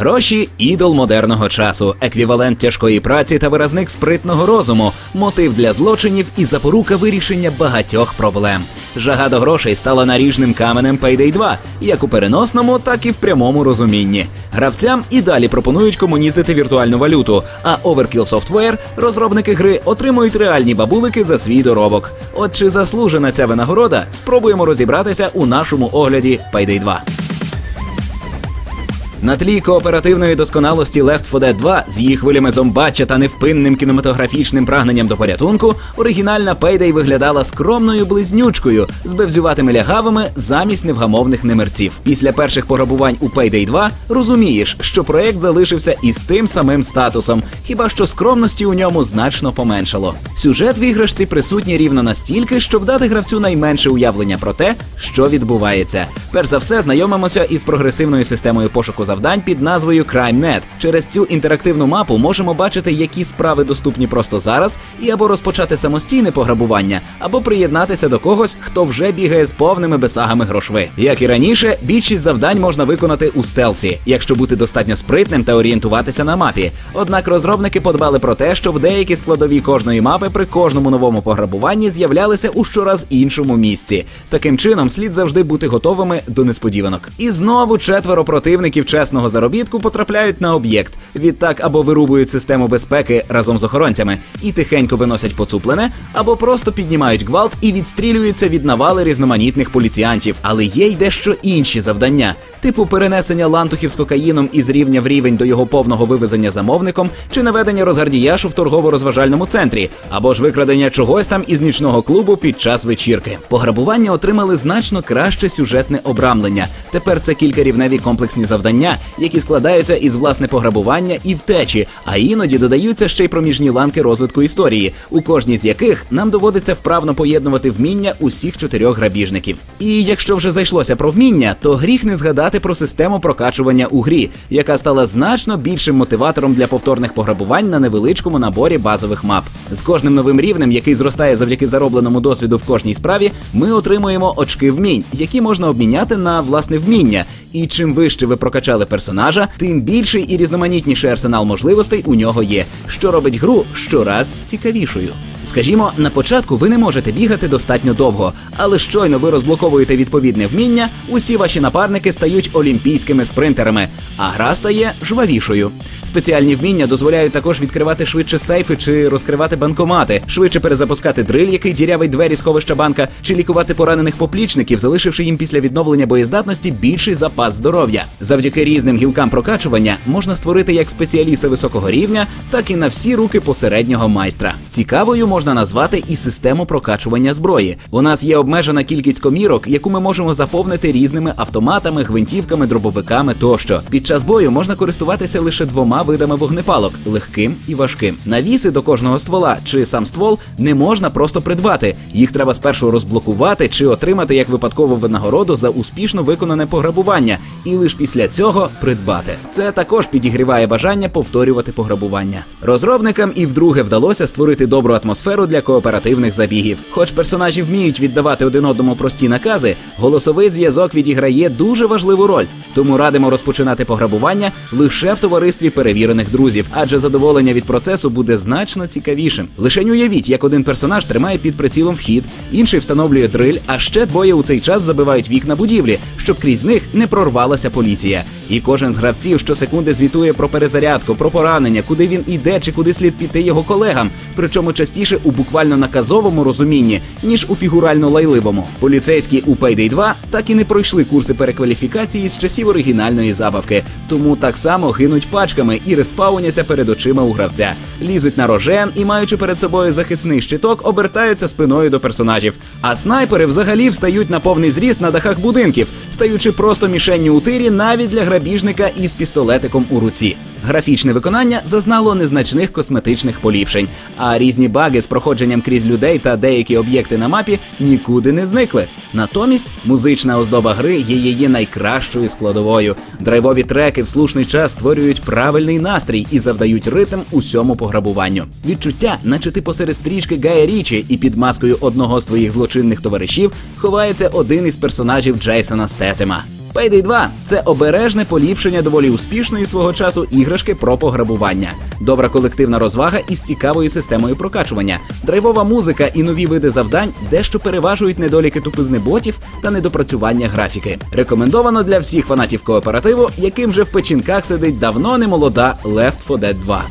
Гроші ідол модерного часу, еквівалент тяжкої праці та виразник спритного розуму, мотив для злочинів і запорука вирішення багатьох проблем. Жага до грошей стала наріжним каменем Payday 2, як у переносному, так і в прямому розумінні. Гравцям і далі пропонують комунізити віртуальну валюту, а Overkill Software, розробники гри, отримують реальні бабулики за свій доробок. От чи заслужена ця винагорода, спробуємо розібратися у нашому огляді Payday 2. На тлі кооперативної досконалості Left 4 Dead 2 з її хвилями зомбача та невпинним кінематографічним прагненням до порятунку, оригінальна Payday виглядала скромною близнючкою з бевзюватими лягавими замість невгамовних немерців. Після перших пограбувань у Payday 2 розумієш, що проект залишився із тим самим статусом, хіба що скромності у ньому значно поменшало. Сюжет в іграшці присутній рівно настільки, щоб дати гравцю найменше уявлення про те, що відбувається. Перш за все, знайомимося із прогресивною системою пошуку завдань під назвою CrimeNet. Через цю інтерактивну мапу можемо бачити, які справи доступні просто зараз, і або розпочати самостійне пограбування, або приєднатися до когось, хто вже бігає з повними бесагами грошви. Як і раніше, більшість завдань можна виконати у стелсі, якщо бути достатньо спритним та орієнтуватися на мапі. Однак розробники подбали про те, щоб деякі складові кожної мапи при кожному новому пограбуванні з'являлися у щораз іншому місці. Таким чином, слід завжди бути готовими до несподіванок. І знову четверо противників чесного заробітку потрапляють на об'єкт. Відтак або вирубують систему безпеки разом з охоронцями і тихенько виносять поцуплене, або просто піднімають гвалт і відстрілюються від навали різноманітних поліціянтів. Але є й дещо інші завдання, типу перенесення лантухів з кокаїном із рівня в рівень до його повного вивезення замовником, чи наведення розгардіяшу в торгово-розважальному центрі, або ж викрадення чогось там із нічного клубу під час вечірки. Пограбування отримали значно краще сюжетне обрамлення. Тепер це кількарівневі комплексні завдання, які складаються із власне пограбування і втечі, а іноді додаються ще й проміжні ланки розвитку історії, у кожній з яких нам доводиться вправно поєднувати вміння усіх чотирьох грабіжників. І якщо вже зайшлося про вміння, то гріх не згадати про систему прокачування у грі, яка стала значно більшим мотиватором для повторних пограбувань на невеличкому наборі базових мап. З кожним новим рівнем, який зростає завдяки заробленому досвіду в кожній справі, ми отримуємо очки вмінь, які можна обміняти на власне вміння. І чим вище ви прокачали персонажа, тим більший і різноманітніший арсенал можливостей у нього є, що робить гру щораз цікавішою. Скажімо, на початку ви не можете бігати достатньо довго, але щойно ви розблоковуєте відповідне вміння, усі ваші напарники стають олімпійськими спринтерами, а гра стає жвавішою. Спеціальні вміння дозволяють також відкривати швидше сейфи чи розкривати банкомати, швидше перезапускати дриль, який дірявить двері сховища банка, чи лікувати поранених поплічників, залишивши їм після відновлення боєздатності більший запас здоров'я. Завдяки різним гілкам прокачування можна створити як спеціаліста високого рівня, так і на всі руки посереднього майстра. Цікавою можна назвати і систему прокачування зброї. У нас є обмежена кількість комірок, яку ми можемо заповнити різними автоматами, гвинтівками, дробовиками тощо. Під час бою можна користуватися лише двома видами вогнепалок легким і важким. Навіси до кожного ствола чи сам ствол не можна просто придбати. Їх треба спершу розблокувати чи отримати як випадкову винагороду за успішно виконане пограбування, і лише після цього придбати. Це також підігріває бажання повторювати пограбування. Розробникам і вдруге вдалося створити добру атмосферу для кооперативних забігів. Хоч персонажі вміють віддавати один одному прості накази, голосовий зв'язок відіграє дуже важливу роль. Тому радимо розпочинати пограбування лише в товаристві перевірених друзів, адже задоволення від процесу буде значно цікавішим. Лише уявіть, як один персонаж тримає під прицілом вхід, інший встановлює дриль, а ще двоє у цей час забивають вікна будівлі, щоб крізь них не прорвалася поліція. І кожен з гравців щосекунди звітує про перезарядку, про поранення, куди він іде чи куди слід піти його колегам, причому частіше у буквально наказовому розумінні, ніж у фігурально лайливому. Поліцейські у Payday 2 так і не пройшли курси перекваліфікації з часів оригінальної забавки, тому так само гинуть пачками і респауняться перед очима у гравця, лізуть на рожен і, маючи перед собою захисний щиток, обертаються спиною до персонажів. А снайпери взагалі встають на повний зріст на дахах будинків, стаючи просто мішенню у тирі навіть для грабіжника із пістолетиком у руці. Графічне виконання зазнало незначних косметичних поліпшень, а різні баги з проходженням крізь людей та деякі об'єкти на мапі нікуди не зникли. Натомість музична оздоба гри є її найкращою складовою. Драйвові треки в слушний час створюють правильний настрій і завдають ритм усьому пограбуванню. Відчуття, наче ти посеред стрічки Гая Річі, і під маскою одного з твоїх злочинних товаришів ховається один із персонажів Джейсона Стетема. Payday 2 – це обережне поліпшення доволі успішної свого часу іграшки про пограбування. Добра колективна розвага із цікавою системою прокачування, драйвова музика і нові види завдань дещо переважують недоліки тупизни ботів та недопрацювання графіки. Рекомендовано для всіх фанатів кооперативу, яким вже в печінках сидить давно не молода Left 4 Dead 2.